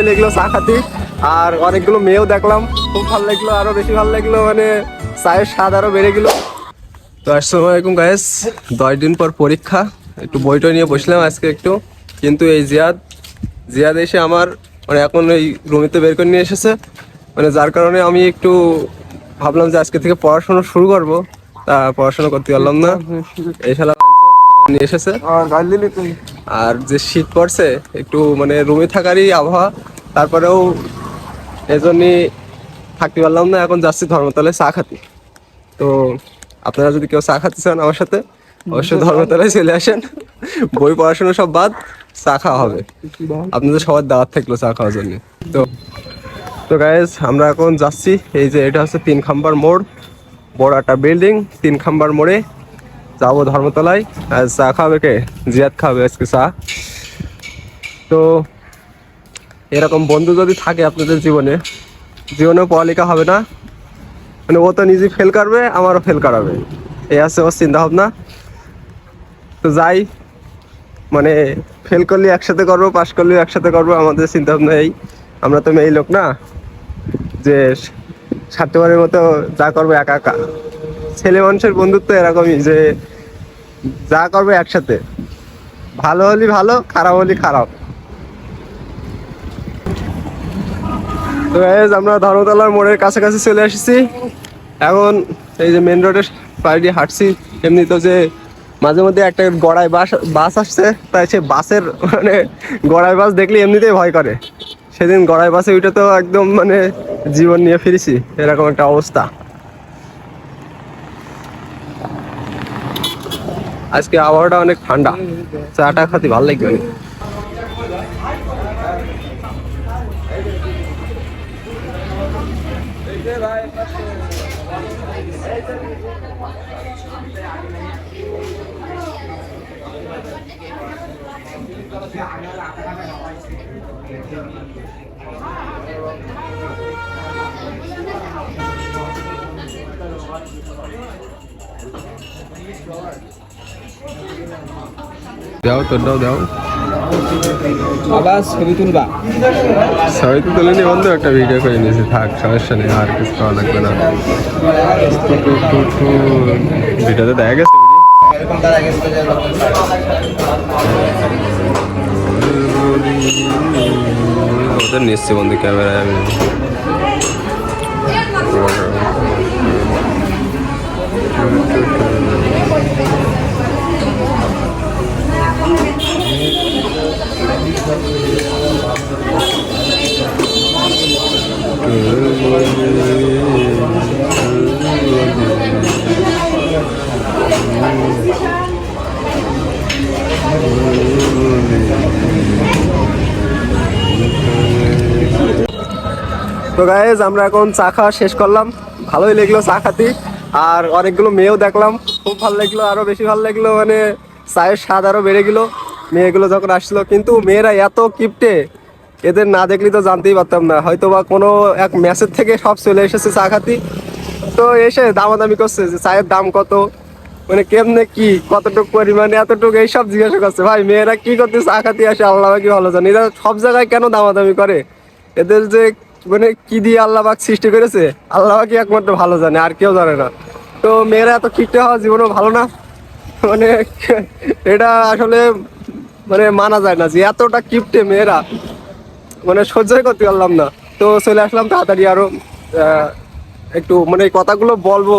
ভালোই লাগল চা খাতি। আর অনেকগুলো মেয়েও দেখলাম খুব ভালো লাগল আরও বেশি ভালো লাগল মানে চায়ের স্বাদ আরও বেড়ে গেল। তো আসসালামু আলাইকুম গায়েস দশ দিন পর পরীক্ষা একটু বইটা নিয়ে বসলাম আজকে একটু। কিন্তু এই জিয়াদ জিয়াদ এসে আমার মানে এখন ওই রুমিতে বের করে নিয়ে এসেছে। মানে যার কারণে আমি একটু ভাবলাম যে আজকে থেকে পড়াশোনা শুরু করব। তা পড়াশোনা করতে পারলাম না। এই শালা নিয়ে এসেছে। আর যে শীত পড়ছে একটু মানে রুমে থাকারই আবহাওয়া। তারপরেও এজন্যই থাকতে পারলাম না এখন যাচ্ছি ধর্মতলায় চা খাতি। তো আপনারা যদি কেউ চা খাতে চান আমার সাথে অবশ্যই ধর্মতলায় চলে আসেন। বই পড়াশোনা সব বাদ চা খাওয়া হবে। আপনাদের সবার দাওয়াত থাকল চা খাওয়ার জন্য। তো তো গাইজ আমরা এখন যাচ্ছি এই যে এটা হচ্ছে তিন খাম্বার মোড় বড় একটা বিল্ডিং তিন খাম্বার মোড়ে যাব ধর্মতলায়। আর চা খাবে কে? জিয়াদ খাবে আজকে চা। তো এরকম বন্ধু যদি থাকে আপনাদের জীবনে, জীবনেও পড়ালেখা হবে না। মানে ও তো নিজে ফেল করবে, আমারও ফেল করাবে। এই আছে ওর চিন্তা ভাবনা তো যাই মানে ফেল করলে একসাথে করব পাশ করলেও একসাথে করব, আমাদের চিন্তা ভাবনা এই। আমরা তো মেয়ে লোক না, যে স্বার্থপরের মতো যা করব একা একা। ছেলে মানুষের বন্ধুত্ব এরকমই, যে যা করবে একসাথে। ভালো হলে ভালো, খারাপ হলে খারাপ। তো guys, আমরা ধর্মতলার মোড়ের কাছাকাছি চলে এসেছি। এখন এই যে মেন রোডের দিয়ে হাঁটছি এমনি তো যে মাঝে মধ্যে একটা গড়াই বাস বাস আসছে তাই সে বাসের মানে গড়াই বাস দেখলে এমনিতেই ভয় করে। সেদিন গড়াই বাসে ওইটা তো একদম মানে জীবন নিয়ে ফিরেছি এরকম একটা অবস্থা। আজকে আবহাওয়াটা অনেক ঠান্ডা চাটা খাতে ভালো লাগবে। đéo tuần đâu đéo? আবার ছবি তুলবা। সবাই তো তুলে নি, বন্ধু, একটা ভিডিও করে নিয়েছি। থাক, সমস্যা নেই, আর কিছু করা লাগবে না। ভিডিওতে দেখা গেছে। ওদের নিচ্ছি, বন্ধু, ক্যামেরায় আমি। তো গাইজ আমরা এখন চা খাওয়া শেষ করলাম। ভালোই লাগল চা খাতি। আর অনেকগুলো মেয়েও দেখলাম। খুব ভালো লাগল, আরও বেশি ভালো লাগল মানে চায়ের স্বাদ আরও বেড়ে গেল। মেয়েগুলো যখন আসলো, কিন্তু মেয়েরা এত কিপটে। এদের না দেখলে তো জানতেই পারতাম না। হয়তো বা কোনো এক ম্যাচের থেকে সব চলে এসেছে চা খাতি তো এসে দামাদামি করছে যে, চায়ের দাম কত? মানে কেমনে কি? কতটুকু পরিমাণে? এতটুকু? এইসব জিজ্ঞাসা করছে। ভাই, মেয়েরা কি করতে চা খাতি আসে? আল্লাহ কি ভালো জানে? এরা সব জায়গায় কেন দামাদামি করে? এদের যে মানে কি দিয়ে আল্লাহ পাক সৃষ্টি করেছে, আল্লাহ কি একমাত্র ভালো জানে, আর কেউ জানে না। তো মেয়েরা এত কিপটে হওয়া জীবনও ভালো না। মানে এটা আসলে মানে মানা যায় না যে, এতটা কিপটে মেয়েরা। মানে সহ্যই করতে পারলাম না। তো চলে আসলাম তাড়াতাড়ি আরও একটু মানে কথাগুলো বলব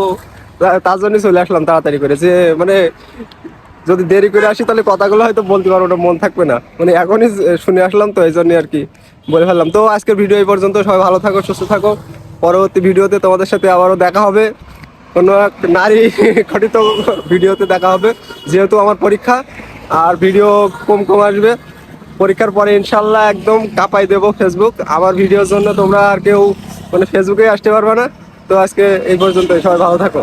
তার জন্য চলে আসলাম তাড়াতাড়ি করে যে মানে যদি দেরি করে আসি তাহলে কথাগুলো হয়তো বলতে পারব না, মন থাকবে না। মানে এখনই শুনে আসলাম তো, এই জন্যই আর কি বলে ফেললাম। তো আজকের ভিডিও এই পর্যন্ত, সবাই ভালো থাকো, সুস্থ থাকো। পরবর্তী ভিডিওতে তোমাদের সাথে আবারও দেখা হবে। কোনো এক নারী ঘটিত ভিডিওতে দেখা হবে, যেহেতু আমার পরীক্ষা, আর ভিডিও কম কম আসবে। পরীক্ষার পরে ইনশাল্লাহ একদম কাপাই দেবো ফেসবুক আমার ভিডিওর জন্য তোমরা আর কেউ মানে ফেসবুকে আসতে পারবে না। তো আজকে এই পর্যন্ত সবাই ভালো থাকো।